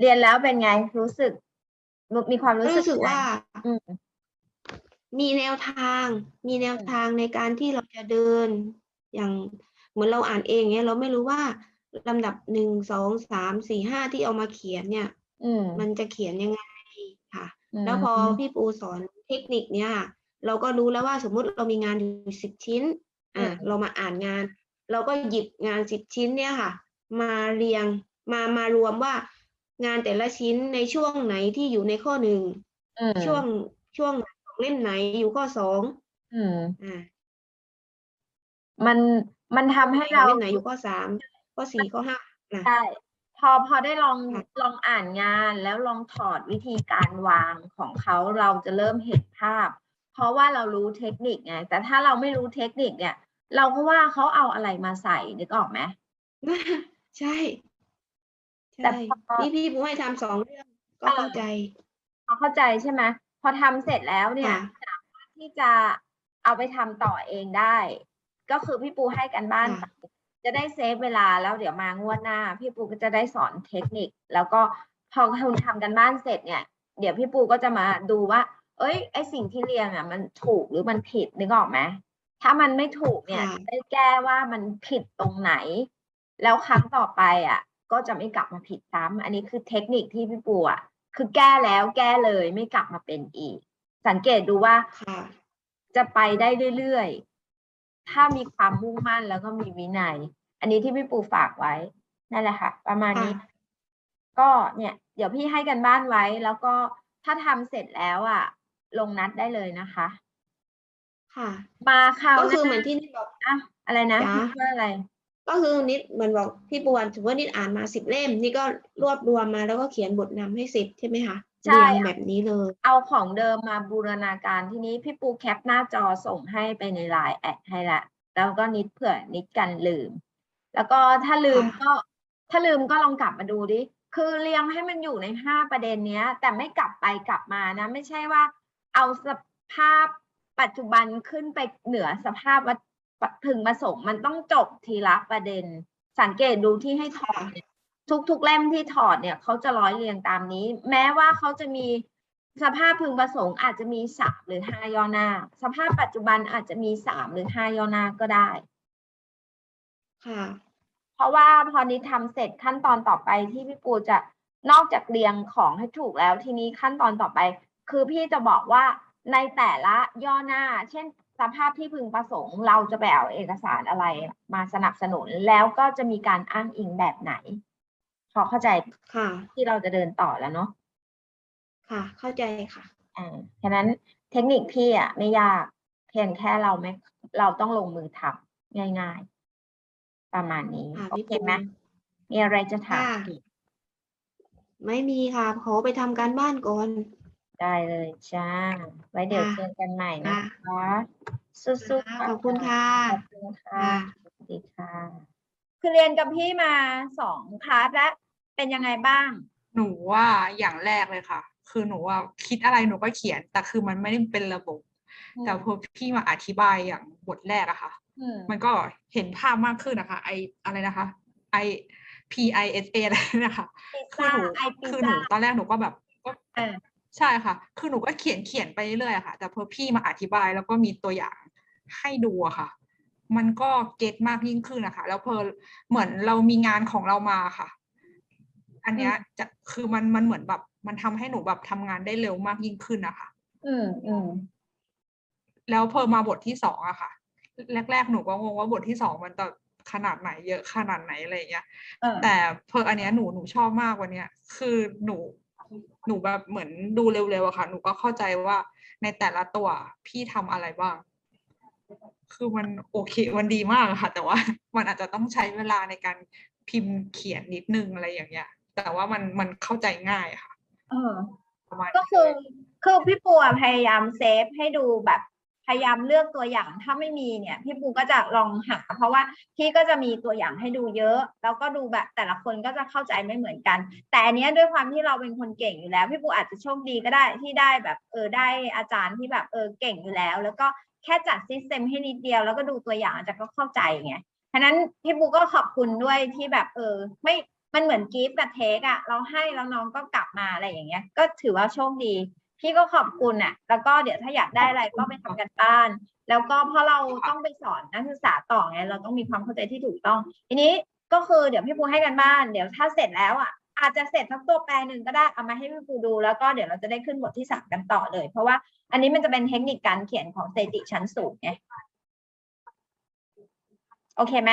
เรียนแล้วเป็นไงรู้สึก มีความรู้ก็สึกรู้สึกไงว่า อืมมีแนวทาง มีแนวทางในการที่เราจะเดิน อย่างเหมือนเราอ่านเองเนี้ยเราไม่รู้ว่าลำดับหนึ่งสองสามสี่ห้าที่เอามาเขียนเนี่ยอืมมันจะเขียนยังไงค่ะมแล้วพอพี่ปูสอนเทคนิคเนี่ยค่ะเราก็รู้แล้วว่าสมมุติเรามีงานอยู่สิบชิ้น อ่าเรามาอ่านงาน เราก็หยิบงานสิบชิ้นเนี่ยค่ะ มาเรียงมามารวมว่า งานแต่ละชิ้นในช่วงไหนที่อยู่ในข้อหนึ่งอืมช่วงช่วงของเล่มไหนอยู่ข้อสองอืมอ่ามันมันทำให้เราเล่มไหนอยู่ข้อสามข้อสี่ข้อห้านะใช่พอพอได้ลองค่ะลองอ่านงานแล้วลองถอดวิธีการวางของเขาเราจะเริ่มเห็นภาพ เพราะว่าเรารู้เทคนิคไงแต่ถ้าเราไม่รู้เทคนิคเนี่ย เราก็ว่าเขาเอาอะไรมาใส่นึกออกไหมใช่ แต่ใช่พอนี่พี่ปูให้ทำสองเรื่องก็เออเข้าใจ พอเข้าใจใช่ไหมพอทำเสร็จแล้วเนี่ยค่ะสามารถที่จะเอาไปทำต่อเองได้ ก็คือพี่ปูให้กันบ้านค่ะไปจะได้เซฟเวลาแล้วเดี๋ยวมางวดหน้า พี่ปูก็จะได้สอนเทคนิค แล้วก็พอคุณทำกันบ้านเสร็จเนี่ย เดี๋ยวพี่ปูก็จะมาดูว่า เอ้ยไอสิ่งที่เรียงอะ มันถูกหรือมันผิดนึกออกไหมถ้ามันไม่ถูกเนี่ยค่ะจะได้แก้ว่ามันผิดตรงไหน แล้วครั้งต่อไปอะ ก็จะไม่กลับมาผิดซ้ำอันนี้คือเทคนิคที่พี่ปูอะคือแก้แล้วแก้เลยไม่กลับมาเป็นอีก สังเกตดูว่าค่ะจะไปได้เรื่อยๆ ถ้ามีความมุ่งมั่นแล้วก็มีวินัย อันนี้ที่พี่ปูฝากไว้ นั่นแหละค่ะ ประมาณนี้ค่ะก็เนี่ย เดี๋ยวพี่ให้กันบ้านไว้ แล้วก็ถ้าทำเสร็จแล้วอะ ลงนัดได้เลยนะคะ ค่ะ มาคราวก็คือหเหมืน้าอนที่นิดบอกอะอะไรนะจ๊ะพี่ว่าอะไร ก็คือนิดเหมือนบอกพี่ปวนถือว่านิดอ่านมาสิบเล่ม นี่ก็รวบรวมมาแล้วก็เขียนบทนำให้เสร็จใช่ไหมคะใช่เรียงแบบนี้เลย เอาของเดิมมาบูรณาการที่นี้พี่ปูแคปหน้าจอส่งให้ไปในไลน์แอดให้ละแล้วก็นิดเผื่อนิดกันลืม แล้วก็ถ้าลืมค่ะก็ถ้าลืมก็ลองกลับมาดูดิคือเรียงให้มันอยู่ในห้าประเด็นเนี้ย แต่ไม่กลับไปกลับมานะ ไม่ใช่ว่า เอาสภาพปัจจุบันขึ้นไปเหนือสภาพ วัตพึงประสงค์มันต้องจบทีละประเด็น สังเกตดูที่ให้ถอดเนี่ยทุกทุกๆเล่มที่ถอดเนี่ยเขาจะร้อยเรียงตามนี้ แม้ว่าเขาจะมีสภาพพึงประสงค์อาจจะมีสามหรือห้าย่อหน้า สภาพปัจจุบันอาจจะมีสามหรือห้าย่อหน้าก็ได้ ค่ะ เพราะว่าพอนี้ทำเสร็จขั้นตอนต่อไปที่พี่ปูจะนอกจากเรียงของให้ถูกแล้วทีนี้ขั้นตอนต่อไป คือพี่จะบอกว่าในแต่ละย่อหน้า เช่น สภาพที่พึงประสงค์ เราจะไปเอาเอกสารอะไรมาสนับสนุนแล้วก็จะมีการอ้างอิงแบบไหน พอเข้าใจค่ะ ที่เราจะเดินต่อแล้วเนาะค่ะ เข้าใจค่ะอ่าฉะนั้นเทคนิคพี่อะไม่ยากเพียงแค่เราไม่เราต้องลงมือทำง่าย ๆ ประมาณนี้ค่ะโอพี่เคปูไหมมีอะไรจะถามค่ะ อีก ไม่มีค่ะขอไปทำการบ้านก่อน ได้เลยจ้า ไว้เดี๋ยวค่ะเจอกันใหม่นะคะสู้ๆขอบคุณค่ะขอบคุณค่ะค่ะสวัสดีค่ะ คือเรียนกับพี่มาสองคลาสแล้วเป็นยังไงบ้าง หนูว่าอย่างแรกเลยค่ะ คือหนูว่าคิดอะไรหนูก็เขียน แต่คือมันไม่ได้เป็นระบบอืมแต่พอพี่มาอธิบายอย่างบทแรกอะค่ะอืมมันก็เห็นภาพมากขึ้นนะคะ ไออะไรนะคะ ไอ P I S A อะไรนะคะพิซคือซ่าหนูไอพิซคือหนูซ่าตอนแรกหนูก็แบบก็เออ ใช่ค่ะ คือหนูก็เขียนเขียนไปเรื่อยๆอะค่ะ แต่พอพี่มาอธิบายแล้วก็มีตัวอย่างให้ดูอะค่ะ มันก็เก็ตมากยิ่งขึ้นนะคะ แล้วพอเหมือนเรามีงานของเรามาค่ะ อันเนี้ยจะคือมันมันเหมือนแบบ มันทำให้หนูแบบทำงานได้เร็วมากยิ่งขึ้นนะคะ อืมอืมแล้วพอมาบทที่สองอะค่ะ แรก ๆ หนูก็งงว่าบทที่สองมันจะขนาดไหนเยอะขนาดไหนอะไรอย่างเงี้ยเออแต่เพออันเนี้ยหนูหนูชอบมากวันเนี้ย คือหนู หนูแบบเหมือนดูเร็วๆอะค่ะ หนูก็เข้าใจว่าในแต่ละตัวพี่ทำอะไรบ้าง คือมันโอเค มันดีมากอะค่ะ แต่ว่ามันอาจจะต้องใช้เวลาในการพิมพ์เขียนนิดนึงอะไรอย่างเงี้ย แต่ว่ามันมันเข้าใจง่ายอะค่ะ เออประมาณก็นี้คือเลยคือพี่ปูอะพยายามเซฟให้ดูแบบ พยายามเลือกตัวอย่างถ้าไม่มีเนี่ยพี่ปูก็จะลองหา เพราะว่าพี่ก็จะมีตัวอย่างให้ดูเยอะ แล้วก็ดูแบบแต่ละคนก็จะเข้าใจไม่เหมือนกัน แต่อันเนี้ยด้วยความที่เราเป็นคนเก่งอยู่แล้ว พี่ปูอาจจะโชคดีก็ได้ที่ได้แบบเออได้อาจารย์ที่แบบเออเก่งอยู่แล้ว แล้วก็แค่จัดซิสเต็มให้นิดเดียว แล้วก็ดูตัวอย่างอาจารย์ก็เข้าใจไงฉะนั้นพี่ปูก็ขอบคุณด้วยที่แบบเออไม่มันเหมือนกิฟต์กับเทคอะเราให้แล้วน้องก็กลับมาอะไรอย่างเงี้ย ก็ถือว่าโชคดี พี่ก็ขอบคุณอะแล้วก็เดี๋ยวถ้าอยากได้อะไรก็ไปทำกันบ้าน แล้วก็เพราะเราต้องไปสอนนักศึกษาต่อไง เราต้องมีความเข้าใจที่ถูกต้อง ทีนี้ก็คือเดี๋ยวพี่ปูให้กันบ้าน เดี๋ยวถ้าเสร็จแล้วอะอาจจะเสร็จทั้งตัวแปรหนึ่งก็ได้เอามาให้พี่ปูดูแล้วก็เดี๋ยวเราจะได้ขึ้นบทที่สามกันต่อเลย เพราะว่าอันนี้มันจะเป็นเทคนิคการเขียนของสถิติชั้นสูงไงโอเคไหม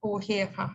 โอเคค่ะ